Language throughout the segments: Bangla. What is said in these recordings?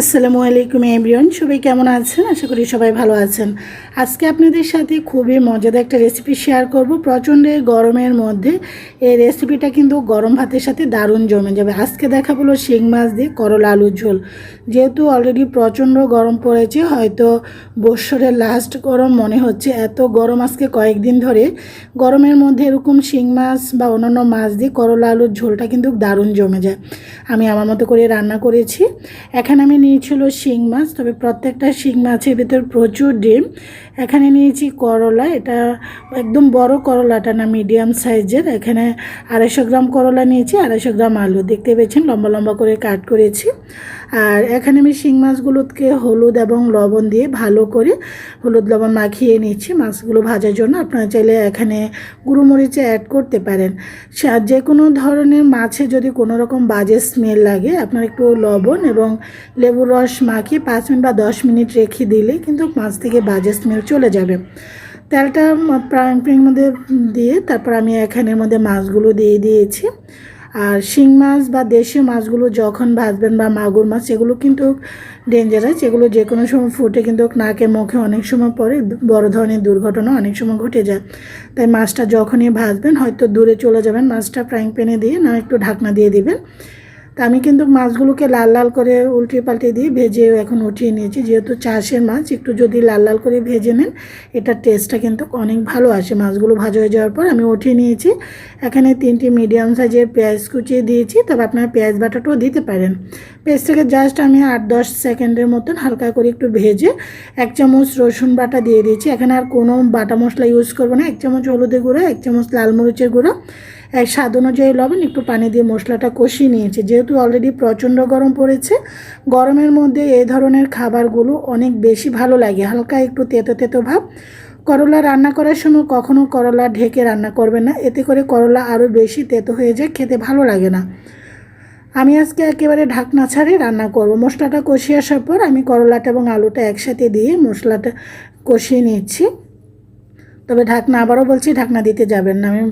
আসসালামু আলাইকুম এভরিওয়ান, সবাই কেমন আছেন? আশা করি সবাই ভালো আছেন। আজকে আপনাদের সাথে খুবই মজাদার একটা রেসিপি শেয়ার করব। প্রচণ্ড গরমের মধ্যে এই রেসিপিটা কিন্তু গরম ভাতের সাথে দারুণ জমে যাবে। আজকে দেখা হলো শিং মাছ দিয়ে করলা আলুর ঝোল। যেহেতু অলরেডি প্রচণ্ড গরম পড়েছে, হয়তো বৎসরের লাস্ট গরম মনে হচ্ছে। এত গরম আজকে কয়েকদিন ধরে। গরমের মধ্যে এরকম শিং মাছ বা অন্যান্য মাছ দিয়ে করলা আলুর ঝোলটা কিন্তু দারুণ জমে যায়। আমি আমার মতো করে রান্না করেছি। এখানে আমি নিয়েছিল শিং মাছ, তবে প্রত্যেকটা শিং মাছের ভিতর প্রচুর ডিম। এখানে নিয়েছি করলা, এটা একদম বড় করলাটা না মিডিয়াম সাইজের এখানে আড়াইশো গ্রাম করলা নিয়েছি, আড়াইশো গ্রাম আলু। দেখতে পেয়েছেন, লম্বা লম্বা করে কাট করেছি। আর এখানে আমি শিং মাছগুলোকে হলুদ এবং লবণ দিয়ে ভালো করে হলুদ লবণ মাখিয়ে নিচ্ছি মাছগুলো ভাজার জন্য। আপনারা চাইলে এখানে গুঁড়োমরিচে অ্যাড করতে পারেন। যে কোনো ধরনের মাছে যদি কোনো রকম বাজে স্মেল লাগে, আপনার একটু লবণ এবং লেবুর রস মাখিয়ে পাঁচ মিনিট বা দশ মিনিট রেখে দিলে কিন্তু মাছ থেকে বাজে স্মেল চলে যাবে। তেলটা প্রাণের মধ্যে দিয়ে তারপর আমি এখানের মধ্যে মাছগুলো দিয়ে দিয়েছি। আর শিং মাছ বা দেশি মাছগুলো যখন ভাজবেন বা মাগুর মাছ, এগুলো কিন্তু ডেঞ্জারাস এগুলো যে কোনো সময় ফুটে কিন্তু নাকে মুখে অনেক সময় পরে বড় ধরনের দুর্ঘটনা অনেক সময় ঘটে যায়। তাই মাছটা যখনই ভাজবেন, হয়তো দূরে চলে যাবেন, মাছটা ফ্রাইং প্যানে দিয়ে না একটু ঢাকনা দিয়ে দিবেন। তা আমি কিন্তু মাছগুলোকে লাল লাল করে উল্টে পাল্টে দিয়ে ভেজে এখন উঠিয়ে নিয়েছি। যেহেতু চাষের মাছ, একটু যদি লাল লাল করে ভেজে নেন এটার টেস্টটা কিন্তু অনেক ভালো আসে। মাছগুলো ভাজা হয়ে যাওয়ার পর আমি উঠিয়ে নিয়েছি। এখানে তিনটি মিডিয়াম সাইজের পেঁয়াজ কুচিয়ে দিয়েছি। তবে আপনারা পেঁয়াজ বাটাটাও দিতে পারেন। পেঁয়াজটাকে জাস্ট আমি আট দশ সেকেন্ডের মতন হালকা করে একটু ভেজে এক চামচ রসুন বাটা দিয়ে দিয়েছি। এখানে আর কোনো বাটা মশলা ইউজ করব না। এক চামচ হলুদের গুঁড়ো, এক চামচ লাল মরিচের গুঁড়ো। স্বাদ অনুযায়ী লবণ, একটু পানি দিয়ে মশলাটা কষিয়ে নিয়েছি। যেহেতু অলরেডি প্রচণ্ড গরম পড়েছে, গরমের মধ্যে এই ধরনের খাবারগুলো অনেক বেশি ভালো লাগে। হালকা একটু তেতো তেতো ভাব। করলা রান্না করার সময় কখনও করলা ঢেকে রান্না করবে না। এতে করে করলা আরও বেশি তেতো হয়ে যায়, খেতে ভালো লাগে না। আমি আজকে একেবারে ঢাকনা ছাড়ে রান্না করব। মশলাটা কষিয়ে আসার পর আমি করলাটা এবং আলুটা একসাথে দিয়ে মশলাটা কষিয়ে নিচ্ছি। তবে ঢাকনা আবারও বলছি, ঢাকনা দিতে যাবেন না। আমি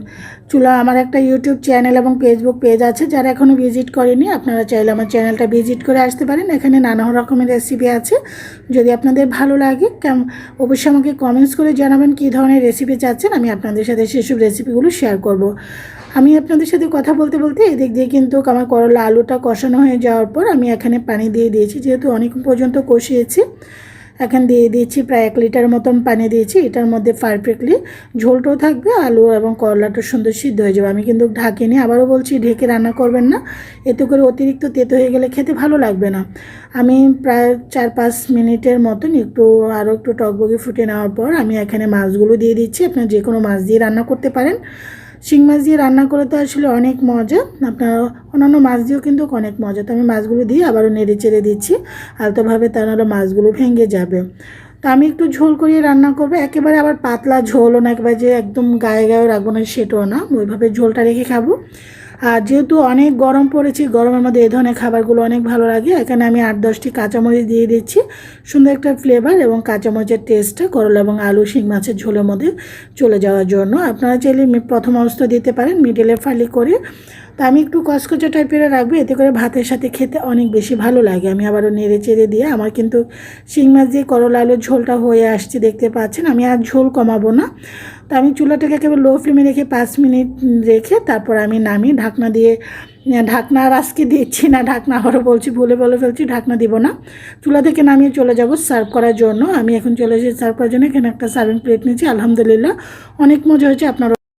চুলা, আমার একটা ইউটিউব চ্যানেল এবং ফেসবুক পেজ আছে, যারা এখনও ভিজিট করেনি, আপনারা চাইলে আমার চ্যানেলটা ভিজিট করে আসতে পারেন। এখানে নানা রকমের রেসিপি আছে। যদি আপনাদের ভালো লাগে অবশ্যই আমাকে কমেন্টস করে জানাবেন কী ধরনের রেসিপি চাচ্ছেন, আমি আপনাদের সাথে সেসব রেসিপিগুলো শেয়ার করব। আমি আপনাদের সাথে কথা বলতে বলতে এদিক দিয়ে কিন্তু আমার করলা আলুটা কষানো হয়ে যাওয়ার পর আমি এখানে পানি দিয়ে দিয়েছি, যেহেতু অনেক পর্যন্ত কষিয়েছি। এখন দিয়ে দিয়েছি প্রায় এক লিটার মতন পানি দিয়েছি। এটার মধ্যে পারফেক্টলি ঝোলটাও থাকবে, আলু এবং করলাটা সুন্দর সিদ্ধ হয়ে যাবে। আমি কিন্তু ঢাকিনি, আবারও বলছি ঢেকে রান্না করবেন না। এতে করে অতিরিক্ত তেতো হয়ে গেলে খেতে ভালো লাগবে না। আমি প্রায় চার পাঁচ মিনিটের মতন একটু, আরও একটু টকবগে ফুটে নেওয়ার পর আমি এখানে মাছগুলো দিয়ে দিচ্ছি। আপনার যে কোনো মাছ দিয়ে রান্না করতে পারেন। শিং মাছ দিয়ে রান্না করে তো আসলে অনেক মজা। আপনার অন্যান্য মাছ দিয়েও কিন্তু অনেক মজা। তো আমি মাছগুলো দিয়ে আবারও নেড়ে চেড়ে দিচ্ছি। আলতোভাবে তা নাহলে মাছগুলো ভেঙে যাবে। তো আমি একটু ঝোল করিয়ে রান্না করব। একেবারে আবার পাতলা ঝোলও না, একেবারে যে একদম গায়ে গায়ে রাখব না সেটাও না। ওইভাবে ঝোলটা রেখে খাব। আর যেহেতু অনেক গরম পড়েছে, গরমের মধ্যে এই ধরনের খাবারগুলো অনেক ভালো লাগে। এখানে আমি আট দশটি কাঁচামরিচ দিয়ে দিচ্ছি। সুন্দর একটা ফ্লেভার এবং কাঁচামরিচের টেস্টটা করলা এবং আলু, শিং মাছের ঝোলের মধ্যে চলে যাওয়ার জন্য। আপনারা চাইলে প্রথম অবস্থা দিতে পারেন মিডিলে ফালি করে তা আমি একটু কচকচে টাইপের রাখব, এতে করে ভাতের সাথে খেতে অনেক বেশি ভালো লাগে। আমি আবারও নেড়ে চেড়ে দিয়ে আমার কিন্তু শিং মাছ দিয়ে করলা আলুর ঝোলটা হয়ে আসছে, দেখতে পাচ্ছেন। আমি আর ঝোল কমাবো না। তো আমি চুলাটাকে একেবারে লো ফ্লেমে রেখে পাঁচ মিনিট রেখে তারপর আমি নামি ঢাকনা দিয়ে, ঢাকনা আর আজকে দিচ্ছি না, ঢাকনা আবারও বলছি, ভুলে বলে ফেলছি, ঢাকনা দিব না। চুলা থেকে নামিয়ে চলে যাব সার্ভ করার জন্য। আমি এখন চলে এসেছি সার্ভ করার জন্য, এখানে একটা সার্ভিং প্লেট নিয়েছি, আলহামদুলিল্লাহ। অনেক মজা হয়েছে আপনারা